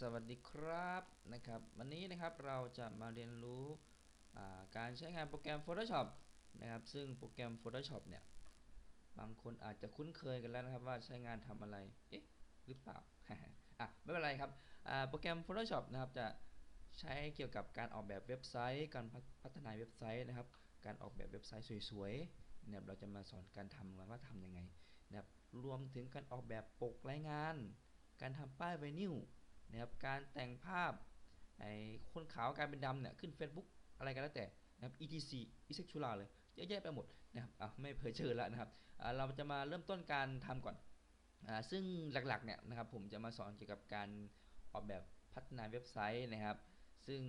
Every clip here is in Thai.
สวัสดีครับนะครับ วันนี้นะครับเราจะมาเรียนรู้การใช้งานโปรแกรม Photoshop นะครับ ซึ่งโปรแกรม Photoshop เนี่ยบางคนอาจจะคุ้นเคยกันแล้วนะครับว่าใช้งานทำอะไรเอ๊ะหรือเปล่าอะไม่เป็นไรครับโปรแกรม Photoshop นะครับจะใช้เกี่ยวกับการออกแบบเว็บไซต์ การพัฒพัฒนาเว็บไซต์นะครับ การออกแบบเว็บไซต์สวยๆเนี่ยเราจะมาสอนการทำว่าทำยังไงนะครับรวมถึงการออกแบบปกรายงานการทำป้ายไวนิล นะครับการแต่งภาพไอ้คนขาวกลายเป็นดำเนี่ยขึ้น Facebook อะไรก็แล้วแต่นะครับ etc e s e x u a l เลยเยอะแยะไปหมดนะครับอะไม่เผยเชิญแล้วนะครับอ่าเราจะมาเริ่มต้นการทำก่อนอ่าซึ่งหลักๆเนี่ยนะครับผมจะมาสอนเกี่ยวกับการออกแบบพัฒนาเว็บไซต์นะครับ ซึ่ง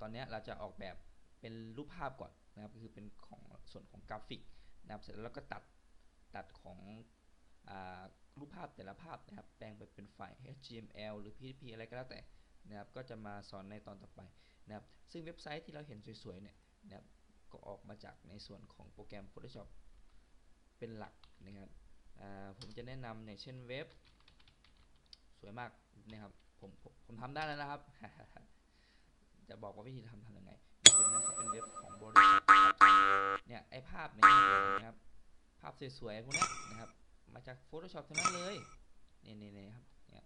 ตอนนี้เราจะออกแบบเป็นรูปภาพก่อนนะครับคือเป็นของส่วนของกราฟิกนะครับเสร็จแล้วเราก็ตัดตัดของอ่า รูปภาพแต่ละภาพนะครับแปลงไปเป็นไฟล์ HTML หรือ PHP อะไรก็แล้วแต่นะครับก็จะมาสอนในตอนต่อไปนะครับซึ่งเว็บไซต์ที่เราเห็นสวยๆเนี่ยนะครับก็ออกมาจากในส่วนของโปรแกรม Photoshop เป็นหลักนะครับผมจะแนะนำอย่างเช่นเว็บ สวยมากนะครับผมผมผมทำได้แล้วนะครับ จะบอกว่าวิธีทำทำยังไงเว็บนะครับเป็นเว็บของบริษัทเนี่ยไอภาพเนี่ยนะครับภาพสวยๆพวกนี้นะครับ มาจาก Photoshop ทั้งนั้นเลยนี่นี่นี่ครับเนี่ย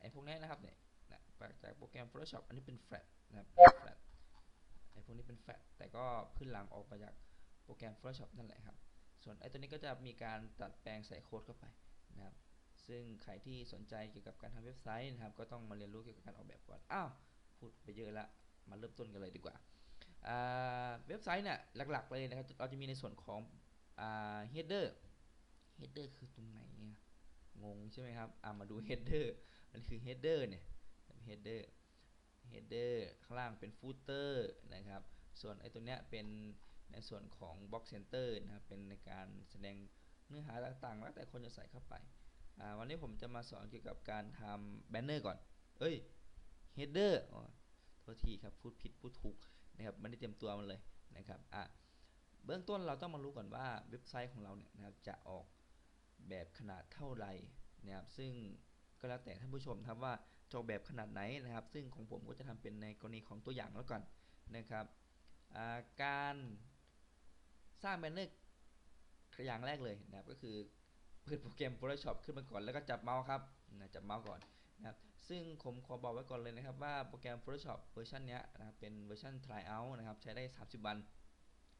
ไอพวกนี้นะครับเนี่ยนะมาจากโปรแกรม Photoshop อันนี้เป็น flat นะครับ flat ไอพวกนี้เป็น flat แต่ก็ขึ้นหลังออกมาจากโปรแกรม Photoshop นั่นแหละครับ ส่วนไอตัวนี้ก็จะมีการตัดแปลงใส่โค้ดเข้าไปนะครับ ซึ่งใครที่สนใจเกี่ยวกับการทำเว็บไซต์นะครับ ก็ต้องมาเรียนรู้เกี่ยวกับการออกแบบก่อน อ้าว พูดไปเยอะละ มาเริ่มต้นกันเลยดีกว่า เว็บไซต์เนี่ยหลักๆเลยนะครับ เราจะมีในส่วนของอ่า header header คือตรงไหนเนี่ยงงใช่ไหมครับอ่ามาดู header มันคือ header เนี่ย header header ข้างล่างเป็น footer นะครับ ส่วนไอ้ตัวเนี้ยเป็นในส่วนของ box center นะครับ เป็นในการแสดงเนื้อหาต่างๆ แล้วแต่คนจะใส่เข้าไป อ่า วันนี้ผมจะมาสอนเกี่ยวกับการทำแบนเนอร์ก่อน เอ้ย header อ๋อโทษทีครับ พูดผิด พูดถูกนะครับ ไม่ได้เตรียมตัวมันเลยนะครับ อะ เบื้องต้นเราต้องมารู้ก่อนว่าเว็บไซต์ของเราเนี่ยนะครับ จะออก แบบขนาดเท่าไหร่นะครับซึ่งก็แล้วแต่ท่านผู้ชมครับว่าจะออกแบบขนาดไหนนะครับ ซึ่งของผมก็จะทำเป็นในกรณีของตัวอย่างแล้วก่อนนะครับาการสร้างแบนเนอร์อย่างแรกเลยนะครับก็คือเปิดโปรแกรม Photoshop ขึ้นมาก่อนแล้วก็จับเมาส์ครับนะจับเมาส์ก่อนนะครับซึ่งผมขอบอกไว้ก่อนเลยนะครับว่าโปรแกรม Photoshop เวอร์ชันนี้นะครับเป็นเวอร์ชัน tryout นะครับใช้ได้ 30 วัน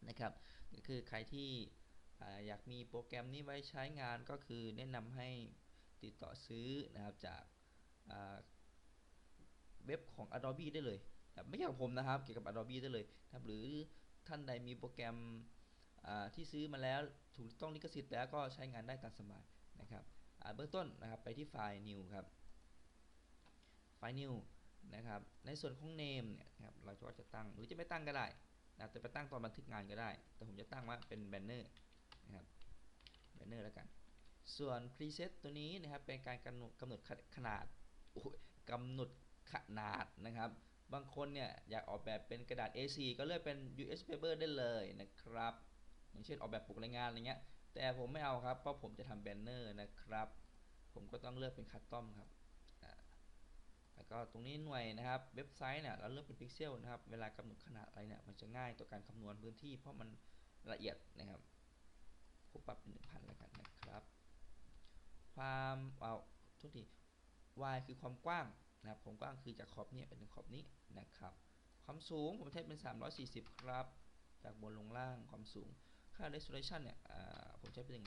นะครับก็คือใครที่ อยากมีโปรแกรมนี้ไว้ใช้งานก็คือแนะนำให้ติดต่อซื้อนะครับจากเว็บของ Adobe ได้เลยไม่ใช่ของผมนะครับ เกี่ยวกับ Adobe ได้เลยนะครับหรือท่านใดมีโปรแกรมที่ซื้อมาแล้วถูกต้องลิขสิทธิ์แล้วก็ใช้งานได้ตามสบายนะครับเบื้องต้นนะครับไปที่ไฟล์ new ครับไฟล์ new นะครับในส่วนของ name เนี่ยครับเราก็จะตั้งหรือจะไม่ตั้งก็ได้นะครับจะไปตั้งตอนบันทึกงานก็ได้ แต่ผมจะตั้งว่าเป็น banner นะครับ banner แล้วกัน ส่วน preset ตัวนี้นะครับเป็นการกำหนดกำหนดขนาดกำหนดขนาดนะครับ บางคนเนี่ยอยากออกแบบเป็นกระดาษ A4 ก็เลือกเป็น US paper ได้เลยนะครับ อย่างเช่นออกแบบปกรายงานอะไรเงี้ย แต่ผมไม่เอาครับ เพราะผมจะทำแบนเนอร์นะครับ ผมก็ต้องเลือกเป็นคัสตอมครับแล้วก็ตรงนี้หน่วยนะครับเว็บไซต์เนี่ยเราเลือกเป็นพิกเซลนะครับ เวลากำหนดขนาดอะไรเนี่ยมันจะง่ายต่อการคำนวณพื้นที่เพราะมันละเอียดนะครับ ผมปรับเป็น 1000 แล้วกันนะครับ ความเอาทุกที y คือความกว้างนะครับความกว้างคือจากขอบนี้ไปถึงขอบนี้นะครับ ความสูงผมใช้เป็น 340 ครับ จากบนลงล่างความสูง ค่า resolution เนี่ยผมใช้เป็น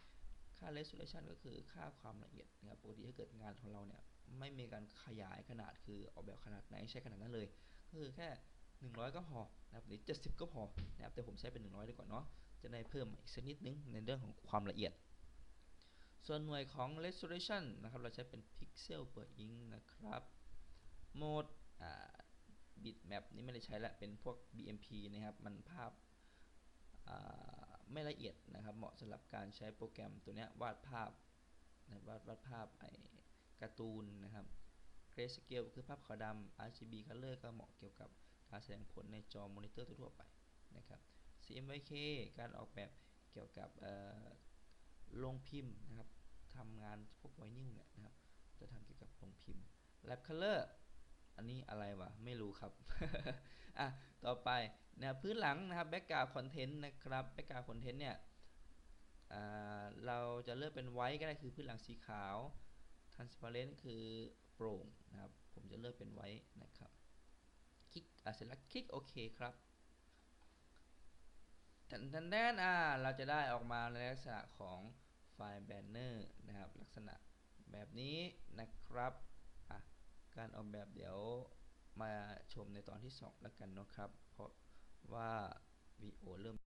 100 ค่า resolution ก็คือค่าความละเอียดนะครับปกติถ้าเกิดงานของเราเนี่ยไม่มีการขยายขนาดคือออกแบบขนาดไหนใช้ขนาดนั้นเลย ก็คือแค่ 100 ก็พอนะครับหรือ 70 ก็พอนะครับแต่ผมใช้เป็น 100 ดีกว่าเนาะ จะได้เพิ่มอีกสักนิดนึงในเรื่องของความละเอียด ส่วนหน่วยของ resolution นะครับ เราใช้เป็น pixel per inch นะครับ โหมดอ่า bitmap นี่ไม่ได้ใช้ละเป็นพวก BMP นะครับ มันภาพไม่ละเอียดนะครับ เหมาะสำหรับการใช้โปรแกรมตัวนี้วาดภาพนะวาดวาดภาพไอการ์ตูนนะครับ grayscale คือภาพขาวดำ RGB color ก็เหมาะเกี่ยวกับการแสดงผลในจอมอนิเตอร์ทั่วไปนะครับ CMYK การออกแบบเกี่ยวกับลงพิมพ์นะครับทำงานพวกไวนิลเนี่ยนะครับ จะทำเกี่ยวกับลงพิมพ์ wrap color อันนี้อะไรวะ ไม่รู้ครับ อะ ต่อไปนะพื้นหลังนะครับ background content นะครับ background content เนี่ยเราจะเลือกเป็นไว้ก็ได้คือพื้นหลังสีขาว transparent คือโปร่งนะครับ ผมจะเลือกเป็นไว้นะครับ คลิกอะเสร็จแล้วคลิกโอเคครับ ทันทันแทนอ่าเราจะได้ออกมาในลักษณะของไฟล์แบนเนอร์นะครับ ลักษณะแบบนี้นะครับอะการออกแบบเดี๋ยวมาชมในตอนที่ 2 แล้วกันนะครับ เพราะว่าวีโอเริ่ม